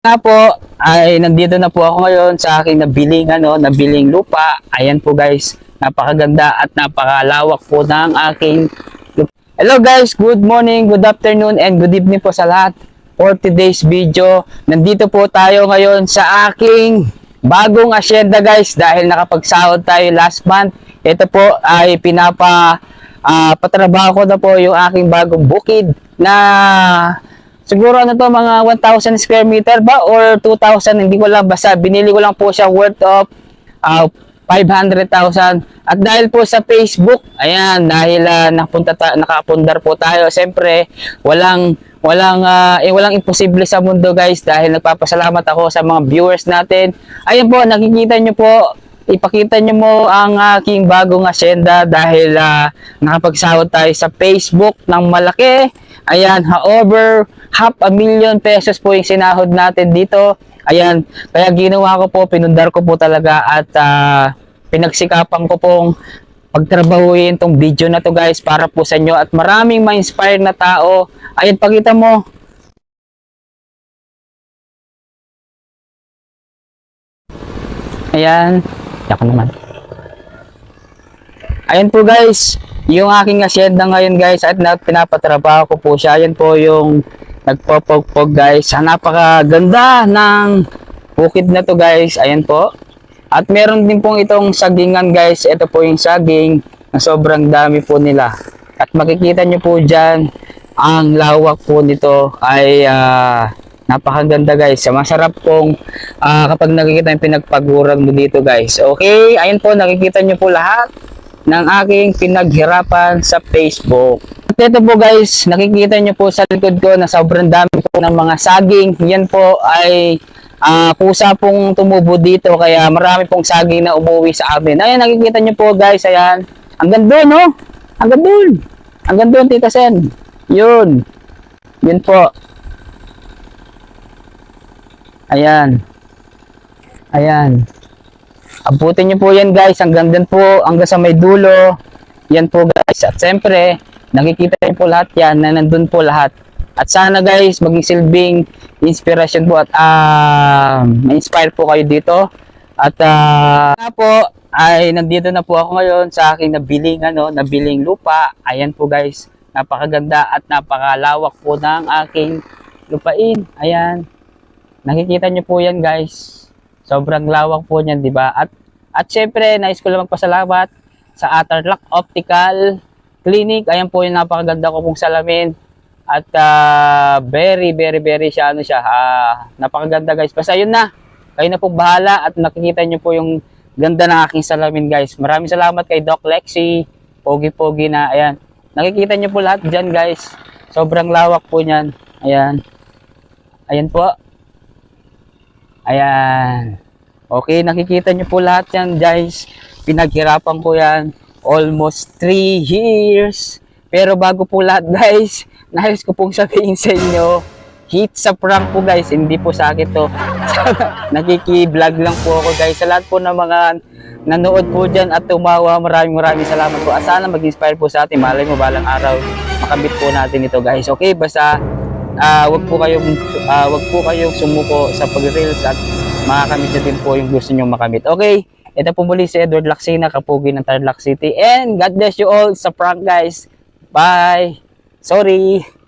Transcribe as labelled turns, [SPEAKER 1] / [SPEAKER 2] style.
[SPEAKER 1] nga po, ay nandito na po ako ngayon sa aking nabiling, ano, nabiling lupa. Ayan po guys, napakaganda at napakalawak po ng aking. Hello guys, good morning, good afternoon, and good evening po sa lahat. For today's video, nandito po tayo ngayon sa aking bagong asyenda guys dahil nakapagsahod tayo last month. Ito po ay pinapa ah, patrabaho ko na po yung aking bagong bukid na siguro ano to mga 1,000 square meter ba or 2,000 hindi ko lang basta binili ko lang po siya worth of ah, 500,000 at dahil po sa Facebook ayan dahil ah, napunta ta- nakapundar po tayo siyempre walang walang ah, eh, walang imposible sa mundo guys dahil nagpapasalamat ako sa mga viewers natin. Ayan po nakikita nyo po ipakita nyo mo ang aking bagong asyenda dahil ah, nakapagsahod tayo sa Facebook ng malaki. Ayan, however, half a million pesos po yung sinahod natin dito. Ayan, kaya ginawa ko po, pinundar ko po talaga at ah, pinagsikapan ko pong pagtrabahuin tong video na to guys para po sa inyo at maraming ma-inspire na tao. Ayan, pakita mo. Ayan. Ako naman. Ayan po guys, yung aking asyenda ngayon guys at na, pinapatrabaho ko po siya. Ayan po yung nagpopogpog guys. Napakaganda ng bukid na to guys. Ayan po. At meron din pong itong sagingan guys. Ito po yung saging na sobrang dami po nila. At makikita nyo po dyan, ang lawak po nito ay ah, napakaganda guys. Masarap pong ah, kapag nakikita yung pinagpaguran mo dito guys. Okay, ayun po nakikita nyo po lahat ng aking pinaghirapan sa Facebook. At ito po guys, nakikita nyo po sa likod ko na sobrang dami po ng mga saging. Yan po ay ah, kusa pong tumubo dito kaya marami pong saging na umuwi sa amin. Ayan, nakikita nyo po guys, ayan. Hanggang doon, no? Hanggang doon. Hanggang doon, Tita Sen. Yun. Yun po. Ayan. Ayan. Abutin nyo po yan guys. Hanggang din po. Hanggang sa may dulo. Yan po guys. At siyempre, nakikita nyo po lahat yan na nandun po lahat. At sana guys, maging silbing inspiration po at ah ma-inspire po kayo dito. At ah nga po, ay nandito na po ako ngayon sa aking nabiling, ano, nabiling lupa. Ayan po guys, napakaganda at napakalawak po ng aking lupain. Ayan. Nakikita nyo po yan guys. Sobrang lawak po niyan, di ba? At at syempre, nais ko lang magpasalamat sa Atarlac Optical Clinic. Ayan po yung napakaganda ko pong salamin. At ah, very, very, very siya, ano siya, ah, napakaganda guys. Basta yun na. Kayo na po bahala at nakikita nyo po yung ganda ng aking salamin guys. Maraming salamat kay Doc Lexi. Pogi-pogi na. Ayan. Nakikita nyo po lahat dyan guys. Sobrang lawak po niyan. Ayan. Ayan po. Ayan. Okay, nakikita nyo po lahat yan guys. Pinaghirapan ko yan. Almost 3 years. Pero bago po lahat guys, nais ko pong sabihin sa inyo, hit sa prank po guys, hindi po sa akin to. Nakiki-vlog lang po ako guys. Sa lahat po ng mga nanood po dyan at tumawa, maraming maraming salamat po. At sana mag-inspire po sa atin. Malay mo balang araw, makabit po natin ito guys. Okay, basta ah wag po kayong ah, wag po kayong sumuko sa pag-reels at makakamit nyo din po yung gusto nyo makamit. Okay, ito po muli si Edward Laksina, kapugi ng Tarlac City. And God bless you all sa prank guys. Bye! Sorry!